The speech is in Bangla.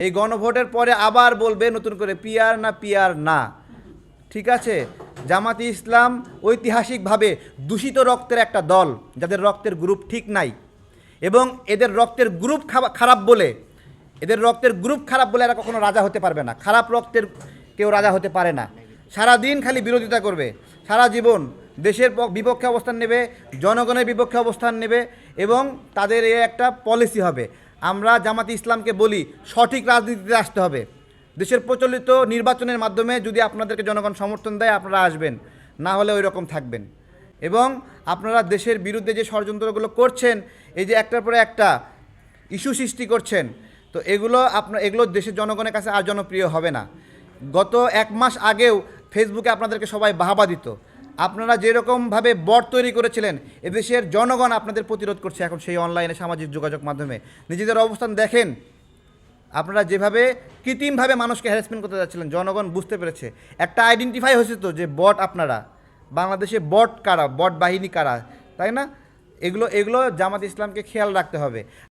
এই গণভোটের পরে আবার বলবে নতুন করে পিয়ার না পিয়ার না। ঠিক আছে? জামাতি ইসলাম ঐতিহাসিকভাবে দূষিত রক্তের একটা দল, যাদের রক্তের গ্রুপ ঠিক নাই। এবং এদের রক্তের গ্রুপ খারাপ বলে, এদের রক্তের গ্রুপ খারাপ বলে এরা কখনো রাজা হতে পারবে না। খারাপ রক্তের কেউ রাজা হতে পারে না। সারা দিন খালি বিরোধিতা করবে। সারা জীবন দেশের বিপক্ষে অবস্থান নেবে, জনগণের বিপক্ষে অবস্থান নেবে এবং তাদের এ একটা পলিসি হবে। আমরা জামাতি ইসলামকে বলি, সঠিক রাজনীতিতে আসতে হবে। দেশের প্রচলিত নির্বাচনের মাধ্যমে যদি আপনাদেরকে জনগণ সমর্থন দেয়, আপনারা আসবেন। না হলে ওই রকম থাকবেন। এবং আপনারা দেশের বিরুদ্ধে যে ষড়যন্ত্রগুলো করছেন, এই যে একটার পরে একটা ইস্যু সৃষ্টি করছেন, তো এগুলো আপনার এগুলো দেশের জনগণের কাছে আর জনপ্রিয় হবে না। গত এক মাস আগেও ফেসবুকে আপনাদেরকে সবাই বাহাবা দিত। আপনারা যেরকমভাবে বট তৈরি করেছিলেন, এদেশের জনগণ আপনাদের প্রতিরোধ করছে এখন সেই অনলাইনে সামাজিক যোগাযোগ মাধ্যমে। নিজেদের অবস্থান দেখেন। আপনারা যেভাবে কৃত্রিমভাবে মানুষকে হ্যারাসমেন্ট করতে যাচ্ছিলেন, জনগণ বুঝতে পেরেছে। একটা আইডেন্টিফাই হয়েছে তো যে বট আপনারা। বাংলাদেশে বট কারা? বট বাহিনী কারা? তাই না? এগুলো এগুলো জামাত ইসলামকে খেয়াল রাখতে হবে।